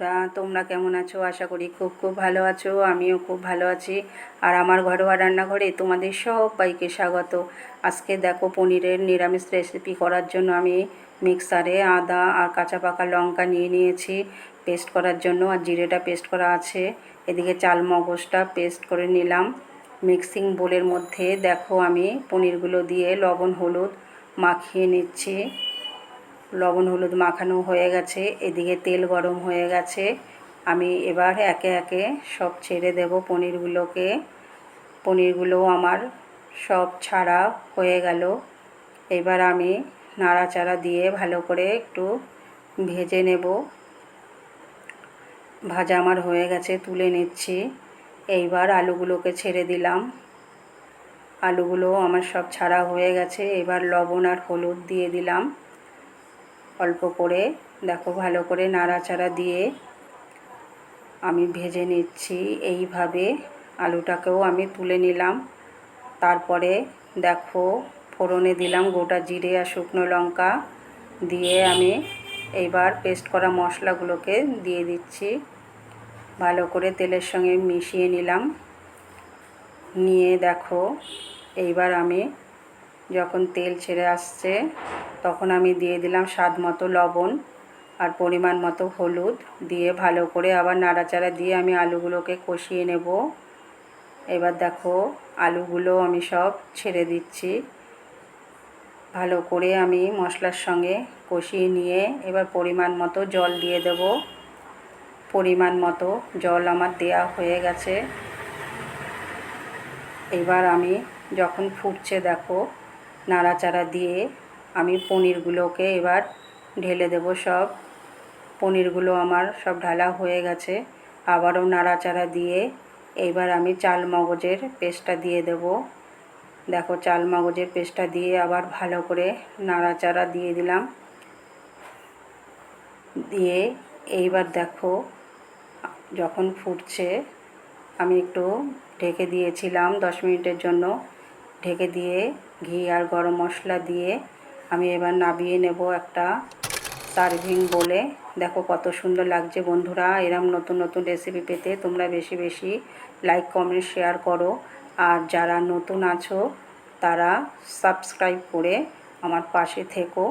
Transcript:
বন্ধুরা, তোমরা কেমন আছো? আশা করি খুব খুব ভালো আছো, আমিও খুব ভালো আছি। আর আমার ঘরোয়া রান্নাঘরে তোমাদের সবাইকে স্বাগত। আজকে দেখো পনিরের নিরামিষ রেসিপি করার জন্য আমি মিক্সারে আদা আর কাঁচা পাকা লঙ্কা নিয়ে নিয়েছি পেস্ট করার জন্য, আর জিরেটা পেস্ট করা আছে। এদিকে চাল মগজটা পেস্ট করে নিলাম। মিক্সিং বোলের মধ্যে দেখো আমি পনিরগুলো দিয়ে লবণ, হলুদ মাখিয়ে নিচ্ছি। লবণ, হলুদ মাখানো হয়ে গেছে, এদিকে তেল গরম হয়ে গেছে। আমি এবার একে একে সব ছেড়ে দেব পনিরগুলোকে। পনিরগুলো আমার সব ছাড়া হয়ে গেল। এবার আমি নাড়াচাড়া দিয়ে ভালো করে একটু ভেজে নেব। ভাজা আমার হয়ে গেছে, তুলে নিচ্ছি। এইবার আলুগুলোকে ছেড়ে দিলাম। আলুগুলো আমার সব ছাড়া হয়ে গেছে, এবার লবণ আর হলুদ দিয়ে দিলাম। অল্প করে, দেখো ভালো করে নাড়াচাড়া দিয়ে আমি ভেজে নিচ্ছি। এইভাবে আলুটাকেও আমি তুলে নিলাম। তারপরে দেখো ফোড়নে দিলাম গোটা জিরে আর শুকনো লঙ্কা দিয়ে আমি এইবার পেস্ট করা মশলাগুলোকে দিয়ে দিচ্ছি। ভালো করে তেলের সঙ্গে মিশিয়ে নিলাম। নিয়ে দেখো এইবার আমি যখন তেল ছেড়ে আসছে, তখন আমি দিয়ে দিলাম স্বাদ মতো লবণ আর পরিমাণ মতো হলুদ। দিয়ে ভালো করে আবার নাড়াচাড়া দিয়ে আমি আলুগুলোকে কষিয়ে নেব। এবার দেখো, আলুগুলো আমি সব ছেড়ে দিচ্ছি। ভালো করে আমি মশলার সঙ্গে কষিয়ে নিয়ে এবার পরিমাণ মতো জল দিয়ে দেব। পরিমাণ মতো জল আমার দেয়া হয়ে গেছে। এবার আমি যখন ফুটছে দেখো নাড়াচাড়া দিয়ে আমি পনিরগুলোকে এবার ঢেলে দেব সব। পনিরগুলো আমার সব ঢালা হয়ে গেছে। আবারও নাড়াচাড়া দিয়ে এইবার আমি চাল মগজের পেস্টটা দিয়ে দেব। দেখো, চাল মগজের পেস্টটা দিয়ে আবার ভালো করে নাড়াচাড়া দিয়ে দিলাম। দিয়ে এইবার দেখো, যখন ফুটছে, আমি একটু ঢেকে দিয়েছিলাম দশ মিনিটের জন্য। ঢেকে দিয়ে ঘি আর গরম মশলা দিয়ে আমি এবার নাবিয়ে নেব একটা সার্ভিং বলে। দেখো কত সুন্দর লাগছে বন্ধুরা, এরম নতুন নতুন রেসিপি পেতে তোমরা বেশি বেশি লাইক কমেন্ট শেয়ার করো। আর যারা নতুন আছো, তারা সাবস্ক্রাইব করে আমার পাশে থেকো।